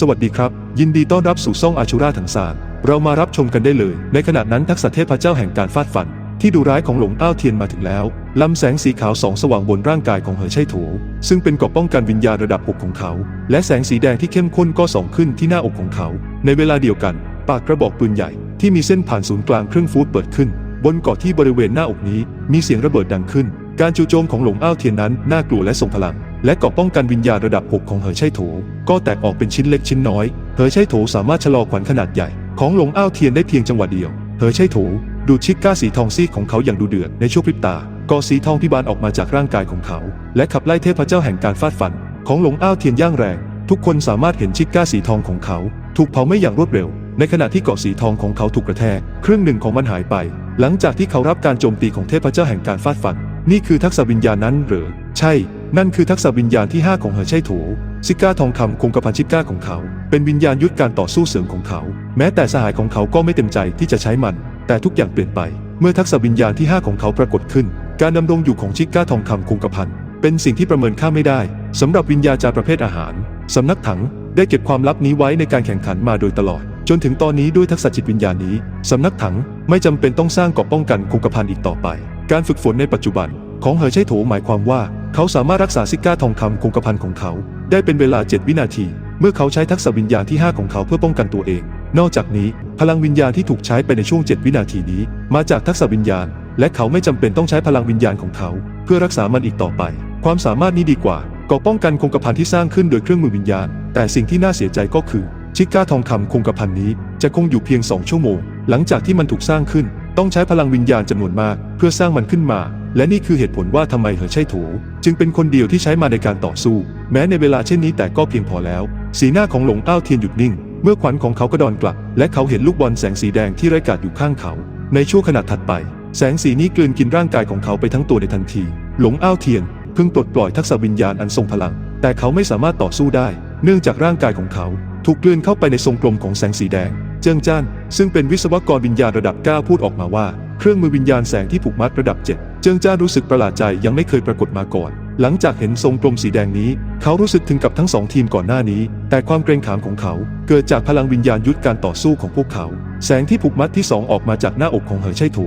สวัสดีครับ ยินดีต้อนรับสู่ซ่องอาชูราถังซานเรามารับชมกันได้เลย ในขณะนั้นทักษะเทพเจ้าแห่งการฟาดฟัน ที่ดูร้ายของหลงอ้าวเทียนมาถึงแล้วลำแสงสีขาวสองสว่างบนร่างกายของเหอไช่โถซึ่งเป็นเกราะป้องกันวิญญาณระดับหกของเขา และแสงสีแดงที่เข้มข้นก็ส่องขึ้นที่หน้าอกของเขา ในเวลาเดียวกัน ปากกระบอกปืนใหญ่ที่มีเส้นผ่านศูนย์กลางครึ่งฟุตเปิดขึ้น บนเกาะที่บริเวณหน้าอกนี้ มีเสียงระเบิดดังขึ้น การจู่โจมของหลงอ้าวเทียนนั้นน่ากลัวและทรงพลัง และเกาะป้องกันวิญญาณระดับ 6 ของเหอไช่โถ ก็แตกออกเป็นชิ้นเล็กชิ้นน้อย เหอไช่โถสามารถชะลอขวัญขนาดใหญ่ ของหลงอ้าวเทียนได้เพียงจังหวะเดียว เหอไช่โถดูชิกก้าสีทองซีของเขาอย่างดูเดือดในช่วงพริบตากอสีทองพิบานออกมาจากร่างกายของเขา และขับไล่เทพเจ้าแห่งการฟาดฟัน ของหลงอ้าวเทียนย่างแรง ทุกคนสามารถเห็นชิกก้าสีทองของเขา ถูกเผาไหม้อย่างรวดเร็ว ในขณะที่เกาะสีทองของเขาถูกกระแทกครึ่งหนึ่งของมันหายไป หลังจากที่เขารับการโจมตีของเทพเจ้าแห่งการฟาดฟัน นี่คือทักษะวิญญาณนั้นหรือ ใช่ นั่นคือทักษะวิญญาณที่ 5 ของเหอไช่โถซิก้าทองคำคงกระพันชิก้าของเขา เป็นวิญญาณยุทธการต่อสู้เสริมของเขา แม้แต่สหายของเขาก็ไม่เต็มใจที่จะใช้มัน แต่ทุกอย่างเปลี่ยนไป เมื่อทักษะวิญญาณที่ 5 ของเขาปรากฏขึ้น การดำรงอยู่ของชิก้าทองคำคงกระพันเป็นสิ่งที่ประเมินค่าไม่ได้สำหรับวิญญาจารประเภทอาหารสำนักถังได้เก็บความลับนี้ไว้ในการแข่งขันมาโดยตลอด จนถึงตอนนี้ด้วยทักษะจิตวิญญาณนี้สำนักถังไม่จำเป็นต้องสร้างเกราะป้องกันคงกระพันอีกต่อไป การฝึกฝนในปัจจุบัน ของเหอไช่โถหมายความว่า เขาสามารถรักษาซิก้าทองคำคงกระพันของเขา ได้เป็นเวลา 7 วินาที เมื่อเขาใช้ทักษะวิญญาณที่ 5 ของเขาเพื่อป้องกันตัวเอง นอกจากนี้ พลังวิญญาณที่ถูกใช้ไปในช่วง 7 วินาทีนี้ มาจากทักษะวิญญาณ และเขาไม่จำเป็นต้องใช้พลังวิญญาณของเขา เพื่อรักษามันอีกต่อไป ความสามารถนี้ดีกว่ากราะป้องกันคงกระพันที่สร้างขึ้นโดยเครื่องมือวิญญาณ แต่สิ่งที่น่าเสียใจก็คือ ชิก้าทองคำคงกระพันนี้ จะคงอยู่เพียง 2 ชั่วโมง หลังจากที่มันถูกสร้างขึ้น ต้องใช้พลังวิญญาณจำนวนมากเพื่อสร้างมันขึ้นมา และนี่คือเหตุผลว่าทำไมเหอไช่โถจึงเป็นคนเดียวที่ใช้มาในการต่อสู้ แม้ในเวลาเช่นนี้แต่ก็เพียงพอแล้ว สีหน้าของหลงอ้าวเทียนหยุดนิ่ง เมื่อขวัญของเขากระดอนกลับ และเขาเห็นลูกบอลแสงสีแดงที่ไร้กาดอยู่ข้างเขา ในช่วงขณะถัดไป แสงสีนี้กลืนกินร่างกายของเขาไปทั้งตัวในทันที หลงอ้าวเทียนเพิ่งปลดปล่อยทักษะวิญญาณอันทรงพลัง แต่เขาไม่สามารถต่อสู้ได้ เนื่องจากร่างกายของเขา ถูกกลืนเข้าไปในทรงกลมของแสงสีแดง เจิงจ้านซึ่งเป็นวิศวกรวิญญาณระดับ 9 พูดออกมาว่า เครื่องมือวิญญาณแสงที่ผูกมัดระดับ 7 เจิงจ้านรู้สึกประหลาดใจยังไม่เคยปรากฏมาก่อน หลังจากเห็นทรงกลมสีแดงนี้ เขารู้สึกถึงกับทั้งสองทีมก่อนหน้านี้ แต่ความเกรงขามของเขา เกิดจากพลังวิญญาณยุทธการต่อสู้ของพวกเขา แสงที่ผูกมัดที่สองออกมาจากหน้าอกของเหอไช่โถ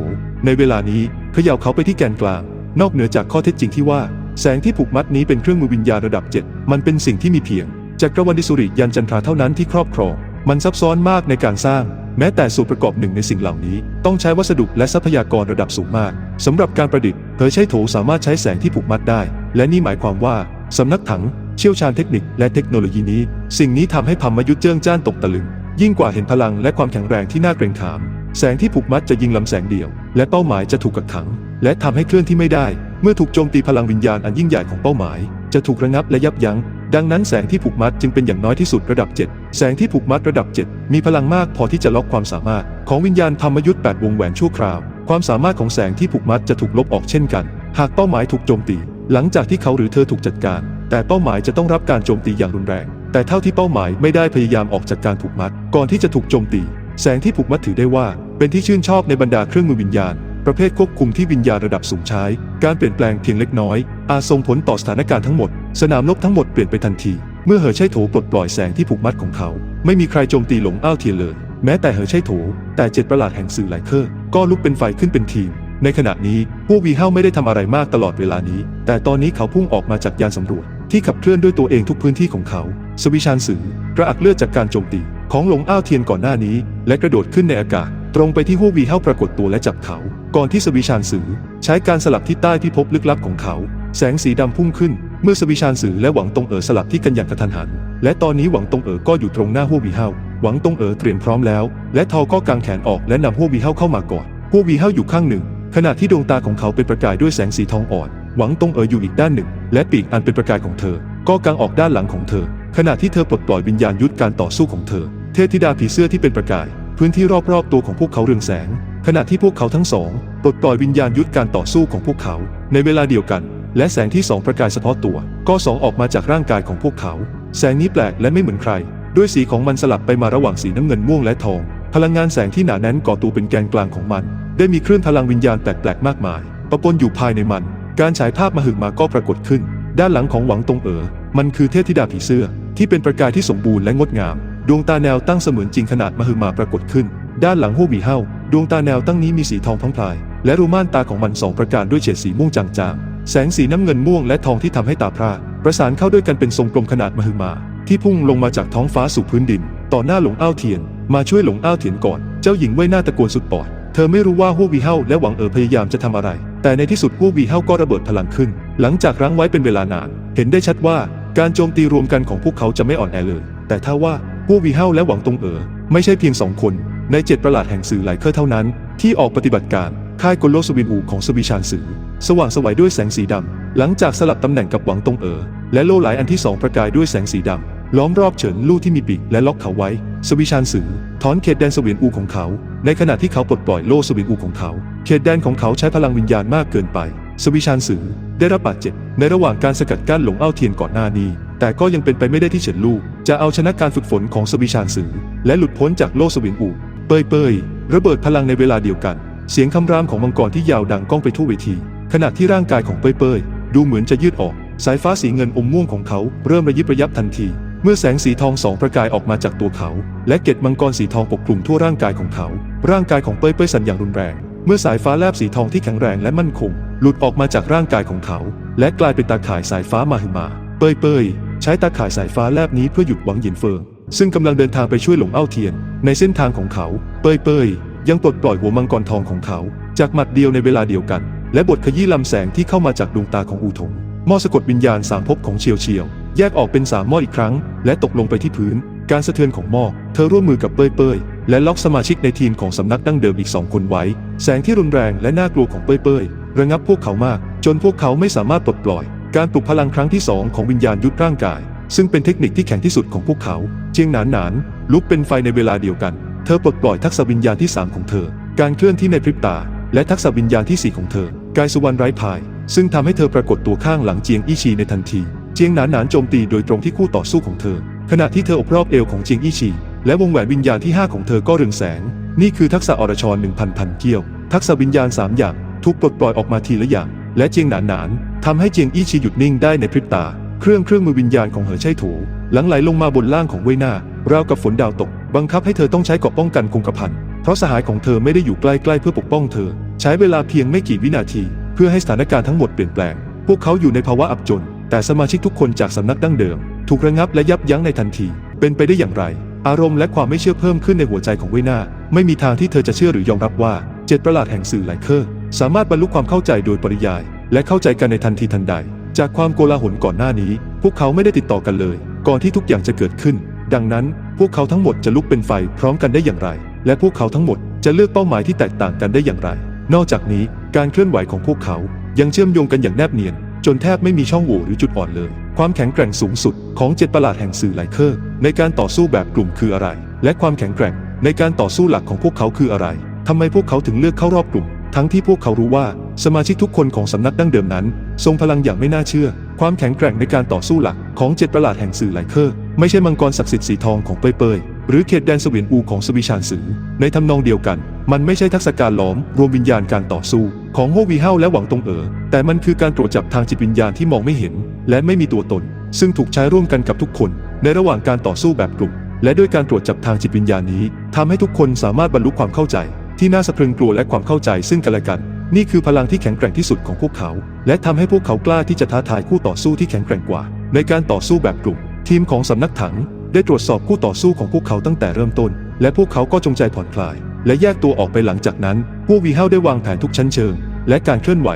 ในเวลานี้เขย่าเขาไปที่แกนกลาง นอกเหนือจากข้อเท็จจริงที่ว่า แสงที่ผูกมัดนี้เป็นเครื่องมือวิญญาณระดับ 7 มันเป็นสิ่งที่มีเพียง จักรวรรดิสุริยันจันทราเท่านั้นที่ครอบครอง มันซับซ้อนมากในการสร้าง แม้แต่ส่วนประกอบหนึ่งในสิ่งเหล่านี้ ต้องใช้วัสดุและทรัพยากรระดับสูงมากสำหรับการประดิษฐ์เธอใช้โถสามารถใช้แสงที่ผูกมัดได้ และนี่หมายความว่าสำนักถัง เชี่ยวชาญเทคนิคและเทคโนโลยีนี้ สิ่งนี้ทำให้พัมมยุทธเจิ้งจ้านตกตะลึง ยิ่งกว่าเห็นพลังและความแข็งแรงที่น่าเกรงขาม แสงที่ผูกมัดจะยิงลำแสงเดียว และเป้าหมายจะถูกกักขัง และทำให้เคลื่อนที่ไม่ได้ เมื่อถูกโจมตีพลังวิญญาณอันยิ่งใหญ่ของเป้าหมาย จะถูกระงับและยับยั้ง ดังนั้นแสงที่ผูกมัดจึงเป็นอย่างน้อยที่สุดระดับ 7 แสงที่ผูกมัดระดับ 7 มีพลังมากพอที่จะล็อกความสามารถ ของวิญญาณธรรมยุทธ์8วงแหวนชั่วคราว ความสามารถของแสงที่ผูกมัดจะถูกลบออกเช่นกัน หากเป้าหมายถูกโจมตี หลังจากที่เขาหรือเธอถูกจัดการ แต่เป้าหมายจะต้องรับการโจมตีอย่างรุนแรง แต่เท่าที่เป้าหมายไม่ได้พยายามออกจากการผูกมัด ก่อนที่จะถูกโจมตี แสงที่ผูกมัดถือได้ว่า เป็นที่ชื่นชอบในบรรดาเครื่องมือวิญญาณประเภทควบคุมที่วิญญาณระดับสูงใช้ การเปลี่ยนแปลงเพียงเล็กน้อย อาจส่งผลต่อสถานการณ์ทั้งหมด สนามรบทั้งหมดเปลี่ยนไปทันที เมื่อเหอไช่โถปลดปล่อยแสงที่ผูกมัดของเขา ไม่มีใครโจมตีหลงอ้าวเทียนเลย แม้แต่เหอไช่โถ แต่เจ็ดประหลาดแห่งสื่อหลายเคอร์ก็ลุกเป็นไฟขึ้นเป็นทีม ในขณะนี้พวกวีเฮาไม่ได้ทำอะไรมากตลอดเวลานี้ แต่ตอนนี้เขาพุ่งออกมาจากยานสำรวจ ที่ขับเคลื่อนด้วยตัวเองทุกพื้นที่ของเขา สวิชานสื่อกระอักเลือดจากการโจมตี ของหลงอ้าวเทียนก่อนหน้านี้ และกระโดดขึ้นในอากาศ ตรงไปที่หัววีเฮาปรากฏตัวและจับเขา ก่อนที่สวิชานสือ ใช้การสลับที่ใต้พิภพลึกลับของเขา แสงสีดำพุ่งขึ้น เมื่อสวิชานสื่อและหวังตงเอ๋อสลับที่กันอย่างกระทันหัน และตอนนี้หวังตงเอ๋อก็อยู่ตรงหน้าหัววีเฮาหวังตงเอ๋อเตรียมพร้อมแล้ว และทอก็กางแขนออกและนำหัววีเฮาเข้ามาก่อนหัววีเฮาอยู่ข้างหนึ่ง ขณะที่ดวงตาของเขาเป็นประกายด้วยแสงสีทองอ่อน หวังตงเอ๋ออยู่อีกด้านหนึ่ง และปีกอันเป็นประกายของเธอ ก็กางออกด้านหลังของเธอ ขณะที่เธอปลดปล่อยวิญญาณยุทธการต่อสู้ของเธอ เทพธิดาผีเสื้อที่เป็นประกาย พื้นที่รอบๆตัวของพวกเขาเรืองแสง ขณะที่พวกเขาทั้งสองปลดปล่อยวิญญาณยุทธการต่อสู้ของพวกเขา ในเวลาเดียวกัน และแสงที่สองประกายเฉพาะตัว ก็สองออกมาจากร่างกายของพวกเขา แสงนี้แปลกและไม่เหมือนใคร ด้วยสีของมันสลับไปมาระหว่างสีน้ำเงินม่วงและทอง พลังงานแสงที่หนาแน่นก่อตัวเป็นแกนกลางของมัน ได้มีคลื่นพลังวิญญาณแปลกๆมากมายปะปนอยู่ภายในมัน การฉายภาพมาหึงมาก็ปรากฏขึ้น ด้านหลังของหวังตงเอ๋อมันคือเทพธิดาผีเสื้อ ที่เป็นประกายที่สมบูรณ์และงดงาม ดวงตาแนวตั้งเสมือนจริงขนาดมหึมาปรากฏขึ้น ด้านหลังหูบีเฮาดวงตาแนวตั้งนี้มีสีทองพลังพลาย และรูม่านตาของมันสองประการด้วยเฉดสีม่วงจาง แสงสีน้ำเงินม่วงและทองที่ทำให้ตาพร่าประสานเข้าด้วยกันเป็นทรงกลมขนาดมหึมา ที่พุ่งลงมาจากท้องฟ้าสู่พื้นดิน ต่อหน้าหลงอ้าวเทียน มาช่วยหลงอ้าวเทียนก่อน เจ้าหญิงเว่ยหน้าตะโกนสุดปอด เธอไม่รู้ว่าฮู้วีเฮาและหวังเอ๋อพยายามจะทำอะไร แต่ในที่สุดฮู้วีเฮาก็ระเบิดพลังขึ้น หลังจากรั้งไว้เป็นเวลานาน เห็นได้ชัดว่าการโจมตีรวมกันของพวกเขาจะไม่อ่อนแอเลย แต่ถ้าว่าฮู้วีเฮาและหวังตงเอ๋อไม่ใช่เพียงสองคน ในเจ็ดประหลาดแห่งสื่อหลายเครือเท่านั้น ที่ออกปฏิบัติการ ค่ายกลโลสวินอูของสวิชานสือ สว่างสวัยด้วยแสงสีดำ หลังจากสลับตำแหน่งกับหวังตงเอ๋อและโล่หลายอันที่สองประกายด้วยแสงสีดำล้อมรอบเฉินลู่ที่มีปีกและล็อกเขาไว้ สวิชานสือถอนเขตแดนสวีนอูของเขา ในขณะที่เขาปลดปล่อยโล่สวีนอูของเขา เขตแดนของเขาใช้พลังวิญญาณมากเกินไป สวิชานสือได้รับบาดเจ็บในระหว่างการสกัดกั้นหลงเอ้าเทียนก่อนหน้านี้แต่ก็ยังเป็นไปไม่ได้ที่เฉินลู่จะเอาชนะการฝึกฝนของสวิชานสือ และหลุดพ้นจากโล่สวีนอูเปยเปยระเบิดพลังในเวลาเดียวกัน เสียงคำรามของมังกรที่ยาวดังก้องไปทั่วเวที ขณะที่ร่างกายของเปยเปยดูเหมือนจะยืดออก สายฟ้าสีเงินอมม่วงของเขาเริ่มระยิบระยับทันที เมื่อแสงสีทองสองประกายออกมาจากตัวเขา และเกล็ดมังกรสีทองปกคลุมทั่วร่างกายของเขา ร่างกายของเปยเปยสั่นอย่างรุนแรง เมื่อสายฟ้าแลบสีทองที่แข็งแรงและมั่นคง หลุดออกมาจากร่างกายของเขา และกลายเป็นตาข่ายสายฟ้ามาหึมา เปยเปยใช้ตาข่ายสายฟ้าแลบนี้เพื่อหยุดหวังหยินเฟิงซึ่งกำลังเดินทางไปช่วยหลงเอ้าเทียน ในเส้นทางของเขา เปยเปย ยังปลดปล่อยหัวมังกรทองของเขา จากหมัดเดียวในเวลาเดียวกัน และบทขยี้ลำแสงที่เข้ามาจากดวงตาของอูถงหม้อสะกดวิญญาณสามภพของเชียวเชียว แยกออกเป็นสามหม้ออีกครั้ง และตกลงไปที่พื้น การสะเทือนของหม้อเธอร่วมมือกับเป้ยเป้ยและล็อกสมาชิกในทีมของสำนักดั้งเดิมอีกสองคนไว้ แสงที่รุนแรงและน่ากลัวของเป้ยเป้ยระงับพวกเขามาก จนพวกเขาไม่สามารถปลดปล่อย การปลุกพลังครั้งที่สองของวิญญาณยุดร่างกาย ซึ่งเป็นเทคนิคที่แข็งที่สุดของพวกเขา เจียงหนานหนานลุกเป็นไฟในเวลาเดียวกัน เธอปลดปล่อยทักษะวิญญาณที่สามของเธอ การเคลื่อนที่ในพริบตา และทักษะวิญญาณที่สี่ของเธอ กายสุวรรณไร้พาย ซึ่งทำให้เธอปรากฏตัวข้างหลังเจียงอี้ชีในทันที เจียงหนานหนานโจมตีโดยตรงที่คู่ต่อสู้ของเธอ ขณะที่เธออบรอบเอวของเจียงอี้ชี และวงแหวนวิญญาณที่ 5 ของเธอก็เรืองแสง นี่คือทักษะอรชรหนึ่งพันพันเกี้ยว ทักษะวิญญาณ 3 อย่างถูกปลดปล่อยออกมาทีละอย่าง และเจียงหนานหนานทำให้เจียงอี้ชีหยุดนิ่งได้ในพริบตา เครื่องเครื่องมือวิญญาณของเหอไช่ถูหลังไหลลงมาบนล่างของเว่ยหน้า ราวกับฝนดาวตก บังคับให้เธอต้องใช้เกราะป้องกันคงกระพันเพราะสหายของเธอไม่ได้อยู่ใกล้ๆเพื่อปกป้องเธอ ใช้เวลาเพียงไม่กี่วินาที เพื่อให้สถานการณ์ทั้งหมดเปลี่ยนแปลง พวกเขาอยู่ในภาวะอับจน แต่สมาชิกทุกคนจากสำนักดั้งเดิม ถูกระงับและยับยั้งในทันที เป็นไปได้อย่างไร อารมณ์และความไม่เชื่อเพิ่มขึ้นในหัวใจของเวยนาไม่มีทางที่เธอจะเชื่อหรือยอมรับว่าเจ็ดประหลาดแห่งสื่อหลายเคอร์สามารถบรรลุความเข้าใจโดยปริยาย และเข้าใจกันในทันทีทันใด จากความโกลาหลก่อนหน้านี้ พวกเขาไม่ได้ติดต่อกันเลย ก่อนที่ทุกอย่างจะเกิดขึ้น ดังนั้นพวกเขาทั้งหมดจะลุกเป็นไฟพร้อมกันได้อย่างไร และพวกเขาทั้งหมดจะเลือกเป้าหมายที่แตกต่างกันได้อย่างไร นอกจากนี้การเคลื่อนไหวของพวกเขายังเชื่อมโยงกันอย่างแนบเนียน จนแทบไม่มีช่องโหว่หรือจุดอ่อนเลย ความแข็งแกร่งสูงสุดของเจ็ดประหลาดแห่งสื่อไลเคอร์ ในการต่อสู้แบบกลุ่มคืออะไร และความแข็งแกร่งในการต่อสู้หลักของพวกเขาคืออะไรทำไมพวกเขาถึงเลือกเข้ารอบกลุ่ม ทั้งที่พวกเขารู้ว่าสมาชิกทุกคนของสำนักดั้งเดิมนั้น ทรงพลังอย่างไม่น่าเชื่อ ความแข็งแกร่งในการต่อสู้หลักของเจ็ดประหลาดแห่งสื่อไลเคอร์ ไม่ใช่มังกรศักดิ์สิทธิ์สีทองของเปยเปยหรือเขตแดนเสวียนอูของสวิชานสือ ในทำนองเดียวกัน มันไม่ใช่ทักษะการล้อม รวมวิญญาณการต่อสู้ ของโฮวีเฮาและหวังตงเอ๋อแต่มันคือการตรวจจับทางจิตวิญญาณที่มองไม่เห็น และไม่มีตัวตน ซึ่งถูกใช้ร่วมกันกับทุกคน ในระหว่างการต่อสู้แบบกลุ่มและด้วยการตรวจจับทางจิตวิญญาณนี้ทำให้ทุกคนสามารถบรรลุความเข้าใจ ที่น่าสะพรึงกลัวและความเข้าใจซึ่งกันและกัน นี่คือพลังที่แข็งแกร่งที่สุดของพวกเขา และทำให้พวกเขากล้าที่จะท้าทายคู่ต่อสู้ที่แข็งแกร่งกว่า ในการต่อสู้แบบกลุ่ม ทีมของสำนักถัง ได้ตรวจสอบคู่ต่อสู้ของพวกเขาตั้งแต่เริ่มต้น และพวกเขาก็จงใจผ่อนคลาย และแยกตัวออกไปหลังจากนั้นพวกวีเฮาได้วางแผนทุกชั้นเชิง และการเคลื่อนไหว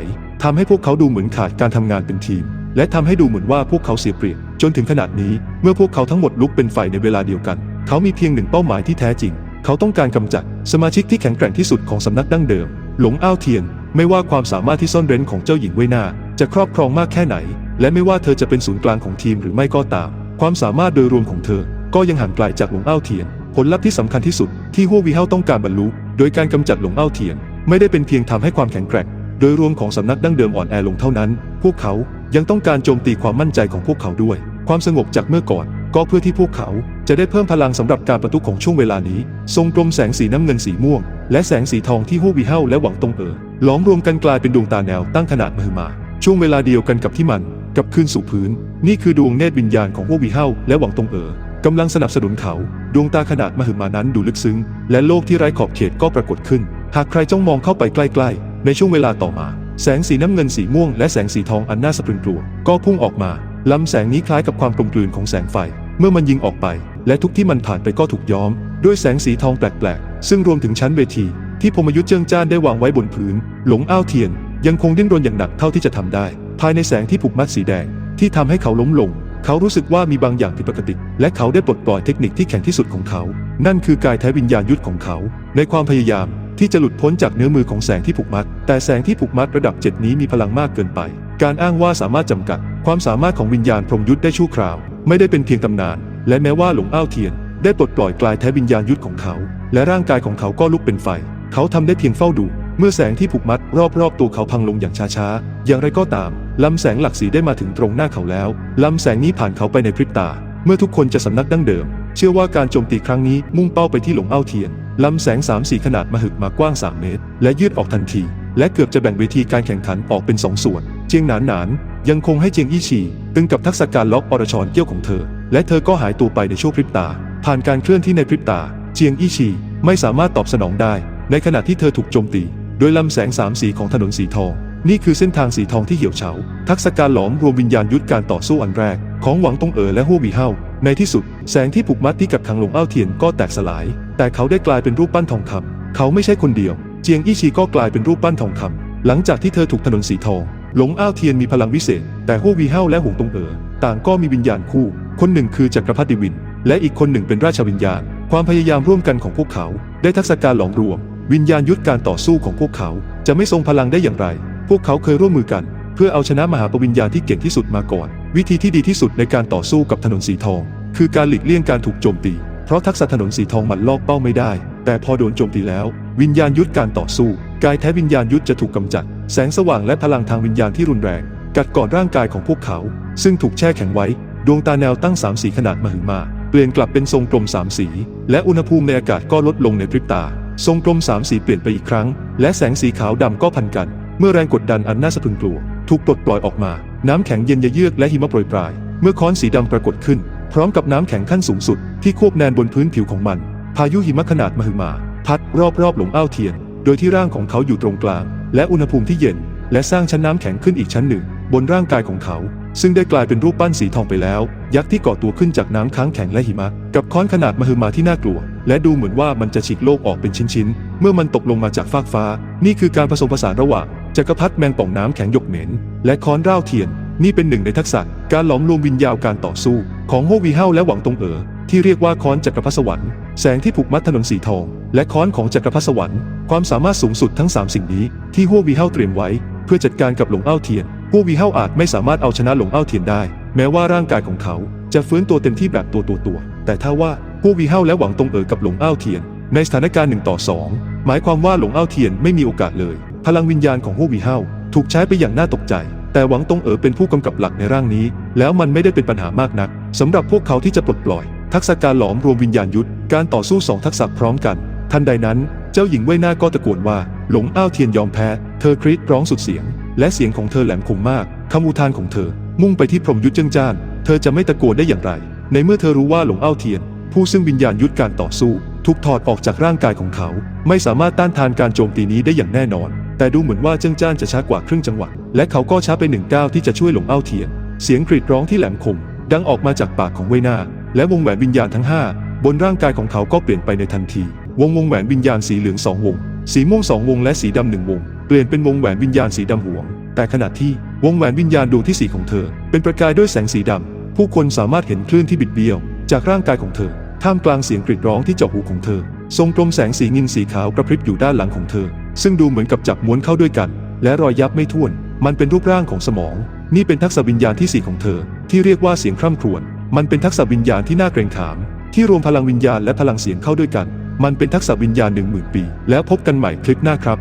ทำให้พวกเขาดูเหมือนขาดการทำงานเป็นทีม และทำให้ดูเหมือนว่าพวกเขาเสียเปรียบจนถึงขนาดนี้เมื่อพวกเขาทั้งหมดลุกเป็นไฟในเวลาเดียวกัน เขามีเพียงหนึ่งเป้าหมายที่แท้จริง เขาต้องการกำจัด สมาชิกที่แข็งแกร่งที่สุดของสำนักดั้งเดิม หลงอ้าวเทียน ไม่ว่าความสามารถที่ซ่อนเร้นของเจ้าหญิงเว่ยนาจะครอบครองมากแค่ไหน และไม่ว่าเธอจะเป็นศูนย์กลางของทีมหรือไม่ก็ตาม ความสามารถโดยรวมของเธอ ก็ยังห่างไกลจากหลงอ้าเทียน ผลลัพธ์ที่สำคัญที่สุดที่ฮัววีเฮาต้องการบรรลุ โดยการกำจัดหลงอ้าเทียน ไม่ได้เป็นเพียงทำให้ความแข็งแกร่งโดยรวมของสำนักดั้งเดิมอ่อนแอลงเท่านั้น พวกเขายังต้องการโจมตีความมั่นใจของพวกเขาด้วย ความสงบจากเมื่อก่อน ก็เพื่อที่พวกเขา จะได้เพิ่มพลังสำหรับการประทุของช่วงเวลานี้ ทรงกลมแสงสีน้ำเงินสีม่วง และแสงสีทองที่ฮู้วีเฮาและหวังตงเอ๋อล้อมรวมกันกลายเป็นดวงตาแนวตั้งขนาดมหึมา ช่วงเวลาเดียวกันกับที่มันกับคืนสู่พื้น นี่คือดวงเนตรวิญญาณของพวกวีเฮาและหวังตงเอ๋อกำลังสนับสนุนเขา ดวงตาขนาดมหึมานั้นดูลึกซึ้ง และโลกที่ไร้ขอบเขตก็ปรากฏขึ้น หากใครจ้องมองเข้าไปใกล้ๆ ในช่วงเวลาต่อมา แสงสีน้ำเงินสีม่วงและแสงสีทองอันน่าสะพรึงกลัวก็พุ่งออกมาลำแสงนี้คล้ายกับความกลมกลืนของแสงไฟ เมื่อมันยิงออกไป และทุกที่มันผ่านไปก็ถูกย้อม ด้วยแสงสีทองแปลกๆ ซึ่งรวมถึงชั้นเวที ที่พรมยุทธ์เจิงจ้านได้วางไว้บนพื้น หลงอ้าวเทียน ยังคงดิ้นรนอย่างหนักเท่าที่จะทำได้ ภายในแสงที่ผูกมัดสีแดง ที่ทำให้เขาล้มลง เขารู้สึกว่ามีบางอย่างผิดปกติ และเขาได้ปลดปล่อยเทคนิคที่แข็งที่สุดของเขา นั่นคือกายแท้วิญญาณยุทธของเขา ในความพยายามที่จะหลุดพ้นจากเนื้อมือของแสงที่ผูกมัด แต่แสงที่ผูกมัดระดับเจ็ดนี้มีพลังมากเกินไป การอ้างว่าสามารถจำกัด ความสามารถของวิญญาณพรหมยุทธได้ชั่วคราว ไม่ได้เป็นเพียงตำนาน และแม้ว่าหลงอ้าวเทียน ได้ปลดปล่อยกลายแท้วิญญาณยุทธของเขา และร่างกายของเขาก็ลุกเป็นไฟ เขาทำได้เพียงเฝ้าดู เมื่อแสงที่ผูกมัดรอบๆตัวเขาพังลงอย่างช้าๆ อย่างไรก็ตาม ลำแสงหลักสีได้มาถึงตรงหน้าเขาแล้ว ลำแสงนี้ผ่านเขาไปในพริบตา เมื่อทุกคนจะสำนักดั้งเดิม เชื่อว่าการโจมตีครั้งนี้มุ่งเป้าไปที่หลงเอ้าเทียน ลำแสง3ามสีขนาดมหึกมากว้าง 3 เมตร และยืดออกทันที และเกือบจะแบ่งเวทีการแข่งขันออกเป็น2ส่วน เจียงหนานหนานยังคงให้เจียงอี้ฉีตึงกับทักษะการล็อกอรชรเกี้ยวของเธอ และเธอก็หายตัวไปในช่วงพริบตา ผ่านการเคลื่อนที่ในพริบตา เจียงอี้ฉีไม่สามารถตอบสนองได้ ในขณะที่เธอถูกโจมตี โดยลำแสงสามสีของถนนสีทอง นี่คือเส้นทางสีทองที่เหี่ยวเฉา ทักษะการหลอมรวมวิญญาณยุทธการต่อสู้อันแรก ของหวังตงเอ๋อและฮั่วหวีเฮาในที่สุด แสงที่ผูกมัดที่กับขังหลงเอ้าเทียนก็แตกสลาย แต่เขาได้กลายเป็นรูปปั้นทองคำเขาไม่ใช่คนเดียว เจียงอี้ชีก็กลายเป็นรูปปั้นทองคำหลังจากที่เธอถูกถนนสีทองหลงอ้าวเทียนมีพลังวิเศษ แต่ฮั่วหวีเฮาและหงตงเอ๋อ ต่างก็มีวิญญาณคู่ คนหนึ่งคือจักรพรรดิวิน และอีกคนหนึ่งเป็นราชวิญญาณ ความพยายามร่วมกันของพวกเขา ได้ทักษะการหลอมรวม วิญญาณยุทธการต่อสู้ของพวกเขา จะไม่ทรงพลังได้อย่างไร พวกเขาเคยร่วมมือกัน เพื่อเอาชนะมหาปวิญญาณที่เก่งที่สุดมาก่อน วิธีที่ดีที่สุดในการต่อสู้กับถนนสีทอง คือการหลีกเลี่ยงการถูกโจมตี เพราะทักษะถนนสีทองมันลอกเป้าไม่ได้ แต่พอโดนโจมตีแล้ว วิญญาณยุทธการต่อสู้ กายแท้วิญญาณยุทธจะถูกกำจัด แสงสว่างและพลังทางวิญญาณที่รุนแรง กัดกอนร่างกายของพวกเขา ซึ่งถูกแช่แข็งไว้ ดวงตาแนวตั้งสามสีขนาดมหึมา เปลี่ยนกลับเป็นทรงกลมสามสี และอุณหภูมิในอากาศก็ลดลงในพริบตา ทรงกลมสามสีเปลี่ยนไปอีกครั้ง และแสงสีขาวดำก็พันกัน เมื่อแรงกดดันอันน่าสะพรึงกลัว ถูกปลดปล่อยออกมา น้ำแข็งเย็นเยือกและหิมะโปรยปลาย เมื่อค้อนสีดำปรากฏขึ้น พร้อมกับน้ำแข็งขั้นสูงสุด ที่ควบแนนบนพื้นผิวของมัน พายุหิมะขนาดมหึมา พัดรอบๆหลงอ้าวเทียน โดยที่ร่างของเขาอยู่ตรงกลาง และอุณหภูมิที่เย็น และสร้างชั้นน้ำแข็งขึ้นอีกชั้นหนึ่ง บนร่างกายของเขา ซึ่งได้กลายเป็นรูปปั้นสีทองไปแล้ว ยักษ์ที่ก่อตัวขึ้นจากน้ำค้างแข็งและหิมะ กับค้อนขนาดมหึมาที่น่ากลัว และดูเหมือนว่ามันจะฉีกโลกออกเป็นชิ้นๆ เมื่อมันตกลงมาจากฟากฟ้า นี่คือการผสมผสานระหว่างจักรพรรดิแมงป่องน้ำแข็งหยกเหม็น และค้อนร่าวเทียน นี่เป็นหนึ่งในทักษะ การหลอมรวมวิญญาณการต่อสู้ ของโฮวีเฮาและหวังตงเอ๋อที่เรียกว่าค้อนจักรพรรดิสวรรค์แสงที่ผูกมัดถนนสีทอง และค้อนของจักรพรรดิสวรรค์ความสามารถสูงสุดทั้ง 3 สิ่งนี้ที่ฮัววีเฮาเตรียมไว้ เพื่อจัดการกับหลงเอ้าเทียน ฮัววีเฮาอาจไม่สามารถเอาชนะหลงเอ้าเทียนได้ แม้ว่าร่างกายของเขาจะฟื้นตัวเต็มที่แบบตัวตัวตัว แต่ถ้าว่าฮัววีเฮาและหวังตงเอ๋อกับหลงเอ้าเทียน ในสถานการณ์หนึ่งต่อสองหมายความว่าหลงเอ้าเทียนไม่มีโอกาสเลย พลังวิญญาณของฮัววีเฮาถูกใช้ไปอย่างน่าตกใจ แต่หวังตงเอ๋อเป็นผู้กำกับหลักในร่างนี้ แล้วมันไม่ได้เป็นปัญหามากนักสำหรับพวกเขาที่จะปลดปล่อย ทักษะการหลอมรวมวิญญาณยุทธการต่อสู้สองทักษะพร้อมกัน ทันใดนั้น เจ้าหญิงเว่ยหน้าก็ตะโกนว่าหลงอ้าวเทียนยอมแพ้ เธอกรีดร้องสุดเสียง และเสียงของเธอแหลมคมมากคำอุทานของเธอ มุ่งไปที่พรหมยุทธเจ้งจ้าน เธอจะไม่ตะโกนได้อย่างไร ในเมื่อเธอรู้ว่าหลงเอ้าเทียน ผู้ซึ่งวิญญาณยุทธการต่อสู้ถูกถอดออกจากร่างกายของเขา ไม่สามารถต้านทานการโจมตีนี้ได้อย่างแน่นอน แต่ดูเหมือนว่าเจิ้งจ้านจะช้ากว่าครึ่งจังหวะและเขาก็ช้าไปหนึ่งก้าวที่จะช่วยหลงเอ้าเทียน เสียงกรีดร้องที่แหลมคม ดังออกมาจากปากของเวยหน้าและวงแหวนวิญญาณทั้งห้าบนร่างกายของเขาก็เปลี่ยนไปในทันที วงวงแหวนวิญญาณสีเหลืองสองวง สีม่วงสองวงและสีดำหนึ่งวง ปลี่ยนเป็นวงแหวนวิญญาณสีดำหวง แต่ขณะที่วงแหวนวิญญาณดวงที่สี่ของเธอ เป็นประกายด้วยแสงสีดำ ผู้คนสามารถเห็นคลื่นที่บิดเบี้ยว จากร่างกายของเธอ ท่ามกลางเสียงกรีดร้องที่เจาะหูของเธอ ทรงกลมแสงสีเงินสีขาวกระพริบอยู่ด้านหลังของเธอ ซึ่งดูเหมือนกับจับม้วนเข้าด้วยกัน และรอยยับไม่ถ้วน มันเป็นรูปร่างของสมอง นี่เป็นทักษะวิญญาณที่สี่ของเธอ ที่เรียกว่าเสียงคร่ำครวญ มันเป็นทักษะวิญญาณที่น่าเกรงขาม ที่รวมพลังวิญญาณและพลังเสียงเข้าด้วยกัน มันเป็นทักษะวิญญาณหนึ่งหมื่นปี แล้วพบกันใหม่คลิปหน้าครับ